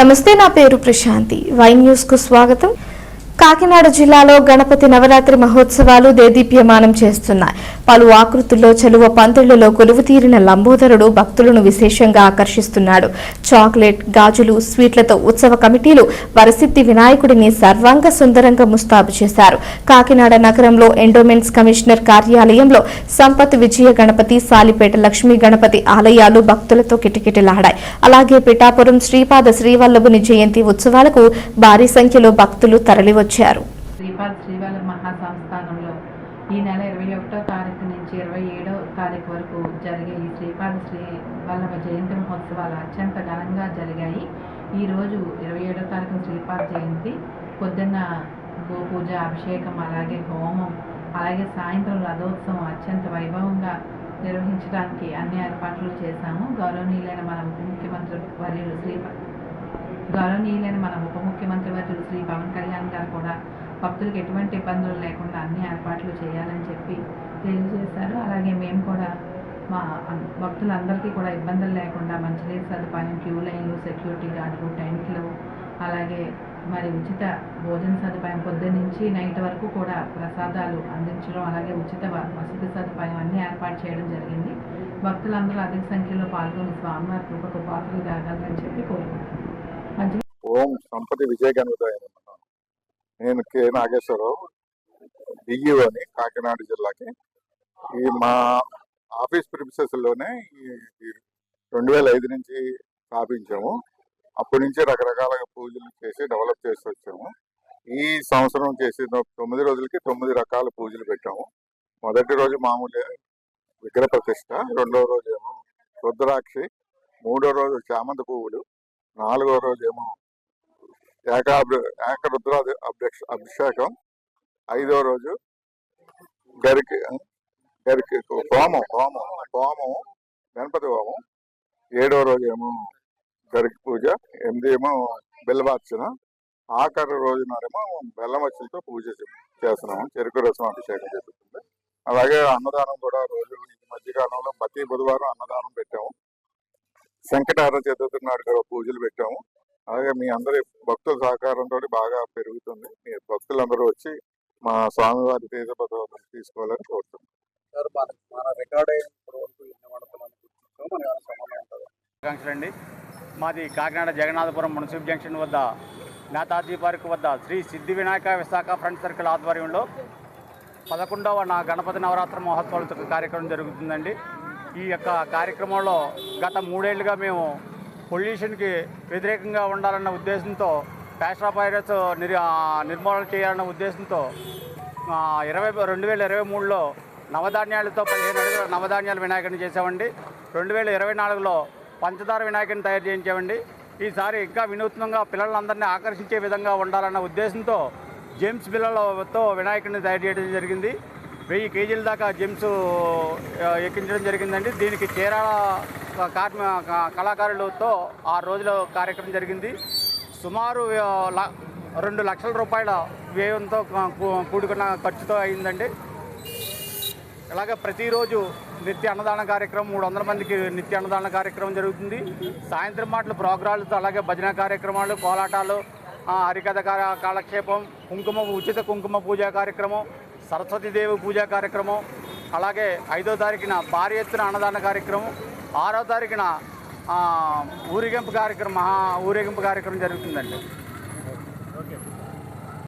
నమస్తే నా పేరు ప్రశాంతి. వై న్యూస్కు స్వాగతం. కాకినాడ జిల్లాలో గణపతి నవరాత్రి మహోత్సవాలు దేదీప్యమానం చేస్తున్నాయి. పలు ఆకృతుల్లో చెలువ పందిళ్ళలో కొలువుతీరిన లంబోదరుడు భక్తులను విశేషంగా ఆకర్షిస్తున్నాడు. చాక్లెట్ గాజులు స్వీట్లతో ఉత్సవ కమిటీలు వరసిద్ధి వినాయకుడిని సర్వాంగ సుందరంగా ముస్తాబు చేశారు. కాకినాడ నగరంలో ఎండోమెంట్స్ కమిషనర్ కార్యాలయంలో సంపత్ విజయ గణపతి సాలిపేట లక్ష్మీ గణపతి ఆలయాలు భక్తులతో కిటకిటలాడాయి. అలాగే పిఠాపురం శ్రీపాద శ్రీవల్లభుని జయంతి ఉత్సవాలకు భారీ సంఖ్యలో భక్తులు తరలివచ్చారు. ఈ నెల ఇరవై ఒకటో తారీఖు నుంచి ఇరవై ఏడో తారీఖు వరకు జరిగే ఈ శ్రీపాద శ్రీ వల్లభ జయంతి మహోత్సవాలు అత్యంత ఘనంగా జరిగాయి. ఈరోజు ఇరవై ఏడో తారీఖు శ్రీపాద జయంతి. పొద్దున్న గోపూజ అభిషేకం అలాగే హోమం అలాగే సాయంత్రం రథోత్సవం అత్యంత వైభవంగా నిర్వహించడానికి అన్ని ఏర్పాట్లు చేశాము. గౌరవనీయులైన మన ఉప ముఖ్యమంత్రి వర్యులు శ్రీ గౌరవనీయులైన మన ఉప ముఖ్యమంత్రి వర్యులు శ్రీ పవన్ కళ్యాణ్ గారు కూడా భక్తులకు ఎటువంటి ఇబ్బందులు లేకుండా అన్ని ఏర్పాట్లు చేయాలని చెప్పి తెలియజేశారు. అలాగే మేము కూడా మా భక్తులందరికీ కూడా ఇబ్బందులు లేకుండా మంచినీటి సదుపాయం క్యూ లైన్లు సెక్యూరిటీ గార్డులు టెంట్లు అలాగే మరి ఉచిత భోజన సదుపాయం పొద్దున్న నుంచి నైట్ వరకు కూడా ప్రసాదాలు అందించడం అలాగే ఉచిత వసతి సదుపాయం అన్నీ ఏర్పాటు చేయడం జరిగింది. భక్తులందరూ అధిక సంఖ్యలో పాల్గొని స్వామివారి కృపకు పాత్రలు కాగలరని చెప్పి కోరుకుంటున్నాను మంచి ఓం సంపతి విజయ గణపతి నేను కె నాగేశ్వరరావు డిఈఓ అని కాకినాడ జిల్లాకి. ఈ మా ఆఫీస్ ప్రిన్సెస్లోనే ఈ రెండు వేల ఐదు నుంచి స్థాపించాము. అప్పటి నుంచి రకరకాల పూజలు చేసి డెవలప్ చేసి వచ్చాము. ఈ సంవత్సరం చేసి తొమ్మిది రోజులకి తొమ్మిది రకాల పూజలు పెట్టాము. మొదటి రోజు మామూలు విగ్రహ ప్రతిష్ట రెండో రోజు ఏమో రుద్రాక్షి మూడో రోజు చామంతి పువ్వులు నాలుగో రోజు ఏమో ఏకాభి ఏకరుద్ర అభిష్- అభిషేకం. ఐదో రోజు గరికి గరికి హోమం హోమం హోమం గణపతి హోమం. ఏడో రోజు ఏమో గరికి పూజ ఎనిమిది ఏమో బెల్లవార్చన ఆఖరి రోజునేమో బెల్లమచ్చలతో పూజ చేస్తున్నాము. చెరుకు రసం అభిషేకం జరుగుతుంది. అలాగే అన్నదానం కూడా రోజు ఈ మధ్యకాలంలో ప్రతి బుధవారం అన్నదానం పెట్టాము. శంకటార చతుర్థి నాడు పూజలు పెట్టాము. అలాగే మీ అందరి భక్తుల సహకారంతో బాగా పెరుగుతుంది. మీ భక్తులందరూ వచ్చి మా స్వామివారి తీర్థపదం తీసుకోవాలని కోరుతున్నాం. అండి. మాది కాకినాడ జగన్నాథపురం మున్సిపల్ జంక్షన్ వద్ద నేతాజీ పార్క్ వద్ద శ్రీ సిద్ధి వినాయక విశాఖ ఫ్రంట్ సర్కిల్ ఆధ్వర్యంలో పదకొండవ నా గణపతి నవరాత్రి మహోత్సవాల కార్యక్రమం జరుగుతుందండి. ఈ యొక్క కార్యక్రమంలో గత మూడేళ్ళుగా మేము పొల్యూషన్కి వ్యతిరేకంగా ఉండాలన్న ఉద్దేశంతో ప్యాస్ట్రా పైరస్ నిర్ నిర్మూలన చేయాలన్న ఉద్దేశంతో ఇరవై రెండు వేల ఇరవై మూడులో నవధాన్యాలతో పదిహేను అడుగుల నవధాన్యాల వినాయకుడిని చేసామండి రెండు వేల ఇరవై నాలుగులో పంచదార వినాయకుడిని తయారు చేయించామండి. ఈసారి ఇంకా వినూత్నంగా పిల్లలందరినీ ఆకర్షించే విధంగా ఉండాలన్న ఉద్దేశంతో జేమ్స్ పిల్లలతో వినాయకుడిని తయారు చేయడం జరిగింది. వెయ్యి కేజీల దాకా జెమ్స్ ఎక్కించడం జరిగిందండి. దీనికి చీరాల కార్మి కళాకారులతో ఆరు రోజుల కార్యక్రమం జరిగింది. సుమారు ల- రెండు లక్షల రూపాయల వ్యయంతో కూడుకున్న ఖర్చుతో అయిందండి. ఇలాగే ప్రతిరోజు నిత్య అన్నదాన కార్యక్రమం మూడు వందల మందికి నిత్య అన్నదాన కార్యక్రమం జరుగుతుంది. సాయంత్రం మాటలు ప్రోగ్రాలతో అలాగే భజన కార్యక్రమాలు కోలాటాలు హరికథ కాలక్షేపం కుంకుమ ఉచిత కుంకుమ పూజా కార్యక్రమం సరస్వతీదేవి పూజా కార్యక్రమం అలాగే ఐదో తారీఖున భారీ ఎత్తున అన్నదాన కార్యక్రమం ఆరో తారీఖున ఊరేగింపు కార్యక్రమం మహా ఊరేగింపు కార్యక్రమం జరుగుతుందండి.